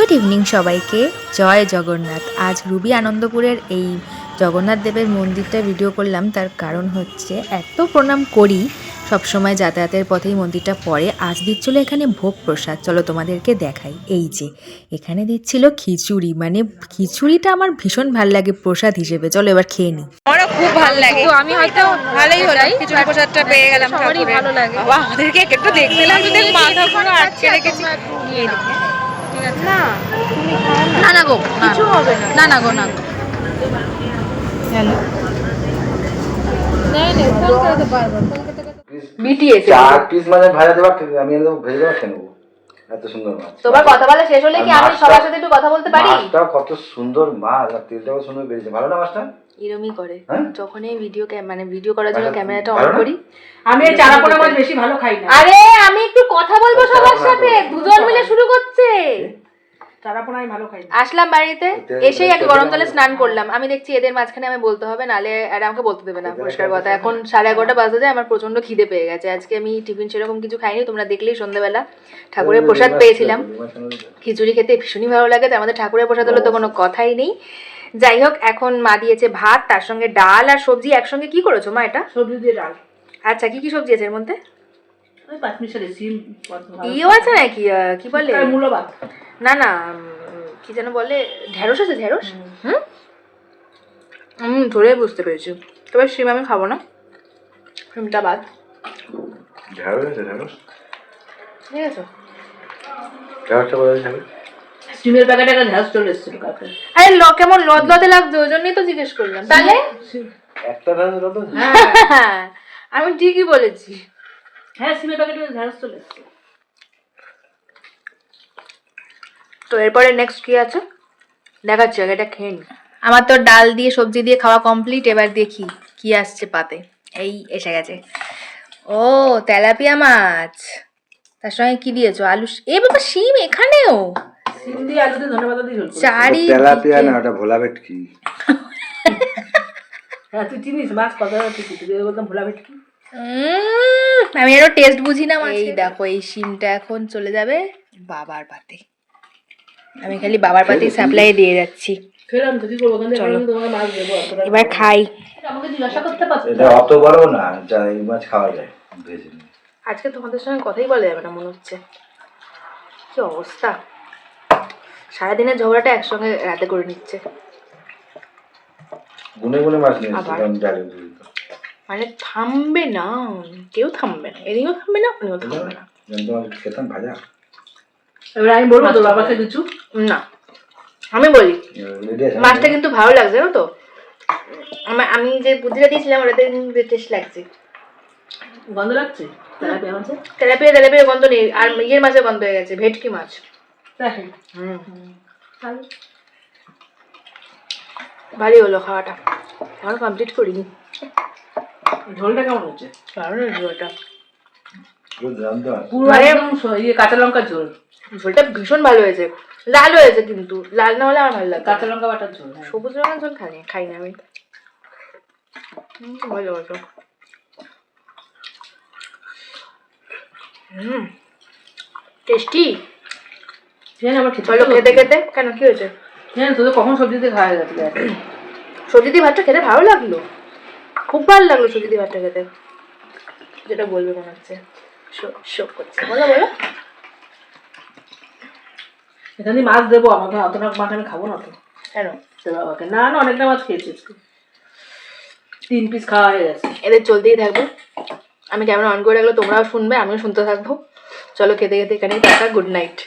Good evening সবাইকে। জয় জগন্নাথ। আজ Ruby আনন্দপুরের এই জগন্নাথ দেবের মন্দিরটা ভিডিও করলাম। তার কারণ হচ্ছে এত প্রণাম করি সবসময় যাতায়াতের পথেই মন্দিরটা পড়ে। আজ দিচ্ছিল এখানে ভোগ প্রসাদ। চলো তোমাদেরকে দেখাই। এই যে এখানে দিচ্ছিল খিচুড়ি। মানে খিচুড়িটা আমার ভীষণ ভালো লাগে প্রসাদ হিসেবে। চলো এবার খেয়ে নিই আমারও খুব ভালো লাগে। তো আমি হয়তো ভালোই হলো। খিচুড়ি প্রসাদটা পেয়ে গেলাম সবারই ভালো লাগে। আমাদেরকে একটু দেখছিলাম যদি মাথা পুরো আটকে রেখেছি। নিয়ে নিই না না। না গো কিছু হবে না। না গো না গো। বিটিএস চার পিস মানে ভাজা দেবা আমি ভেজে দেওয়া খেয়ে নেব এত সুন্দর মাছ। তোমার কথা বলা শেষ হলে কি আমি সবার সাথে একটু কথা বলতে পারি? মাছটা কত সুন্দর মাছ আর তেলটাও সুন্দর বেরিয়েছে। ভালো না মাছটা? এরমই করে। যখন যখনই ভিডিও মানে ভিডিও করার জন্য ক্যামেরাটা অন করি। আমি এই চারা পোনা মাছ বেশি ভালো খাই না। আরে আমি একটু কথা বলব আচ্ছা, সবার সাথে। দুজন মিলে শুরু করছে। ভালো খাই। আসলাম বাড়িতে এসেই আগে গরম জলে স্নান করলাম। আমি দেখছি এদের মাঝখানে আমি বলতে হবে নালে আর আমাকে বলতে দেবে না পরিষ্কার কথা। এখন সাড়ে এগারোটা বাজতে যায় আমার প্রচণ্ড খিদে পেয়ে গেছে। আজকে আমি টিফিন সেরকম কিছু খাইনি তোমরা দেখলেই সন্ধ্যেবেলা ঠাকুরের প্রসাদ পেয়েছিলাম। খিচুড়ি খেতে ভীষণই ভালো লাগে তো আমাদের ঠাকুরের প্রসাদ হলে তো কোনো কথাই নেই। যাই হোক এখন মা দিয়েছে ভাত তার সঙ্গে ডাল আর সবজি। একসঙ্গে কি করেছ মা এটা? সবজি দিয়ে ডাল। আচ্ছা কি কি সবজি আছে এর মধ্যে? ইয়েও আছে নাকি? কি বলে? মূল্যবান না না কি যেন বলে ঢেঁড়স আছে ঢেঁড়স? হুম। হুম? ধরে বুঝতে পেরেছি। তবে শিম আমি খাব না। শিমটা বাদ। আছে ঠিক আছে। বলে সিমের প্যাকেটে একটা চলে এসেছিল আরে ল কেমন লাগছে ওই জন্যই তো জিজ্ঞেস করলাম। তাহলে? একটা ঢেঁড়স হলো আমি ঠিকই বলেছি। হ্যাঁ সিমের প্যাকেটে ঢ্যাস চলে এসেছিল। তো এরপরে নেক্সট কি আছে? দেখাচ্ছি আগে এটা খেয়ে নি। আমার তো ডাল দিয়ে সবজি দিয়ে খাওয়া কমপ্লিট এবার দেখি কি আসছে পাতে। এই এসে গেছে। ও তেলাপিয়া মাছ। তার সঙ্গে কি দিয়েছ? আলু এ বাবা শিম এখানেও। চারি তেলাপিয়া না ওটা ভোলা ভেটকি হ্যাঁ তুই চিনিস মাছ কত তুই তুই বলতাম ভোলা ভেটকি আমি আরও টেস্ট বুঝি না এই দেখো এই শিমটা এখন চলে যাবে বাবার পাতে। আমি খালি বাবার পাতে সাপ্লাই দিয়ে যাচ্ছি। এবার খাই। অত বড় না যা এই মাছ খাওয়া যায় আজকে তোমাদের সঙ্গে কথাই বলা যাবে না মনে হচ্ছে। কি অবস্থা? সারাদিনের ঝগড়াটা একসঙ্গে রাতে করে নিচ্ছে। গুনে গুনে মাছ নিয়ে। মানে থামবে না কেউ থামবে না এদিকেও থামবে না ওদিকেও থামবে না। খেতাম ভাজা এবার আমি বলব তোর বাবাকে কিছু? না আমি বলি। রেডি মাছটা কিন্তু ভালো লাগছে জানো তো? আমার আমি যে বুদ্ধিটা দিয়েছিলাম ওটাতে কিন্তু টেস্ট লাগছে। গন্ধ লাগছে? তেলাপিয়া তেলাপিয়া গন্ধ নেই আর ইয়ের মাছের গন্ধ হয়ে গেছে ভেটকি মাছ। হুম। ভালোই হলো খাওয়াটা। আমার কমপ্লিট করিনি। ঝোলটা কেমন হচ্ছে? কারণ ওটা পুরো মানে- ইয়ে কাঁচা লঙ্কার ঝোল। ঝোলটা ভীষণ ভালো হয়েছে। লাল হয়েছে কিন্তু। লাল না হলে আমার ভালো লাগে কাঁচা লঙ্কা বাটার ঝোল হ্যাঁ। সবুজ রঙের ঝোল খাই না খাই না আমি ভালো ভালো হুম। টেস্টি? আমার খেতে চলো খেতে খেতে। কেন কি হয়েছে? হ্যাঁ তোদের কখন সবজি দিয়ে খাওয়া দেখ। সবজি দিয়ে ভাতটা খেতে ভালো লাগল। খুব ভালো লাগল সবজি দিয়ে ভাতটা খেতে। যেটা বলবে মনে হচ্ছে। শোক করছে। বলো বলো। এখানে মাছ দেবো আমাকে অতটা মাছ আমি খাব না তো। কেন? তোর বাবাকে না না অনেকটা মাছ খেয়েছি তিন পিস খাওয়া হয়ে গেছে। এদের চলতেই থাকবে। আমি ক্যামেরা অন করে রাখলে তোমরাও শুনবে আমিও শুনতে থাকব। চলো খেতে খেতে এখানেই টাটা গুড নাইট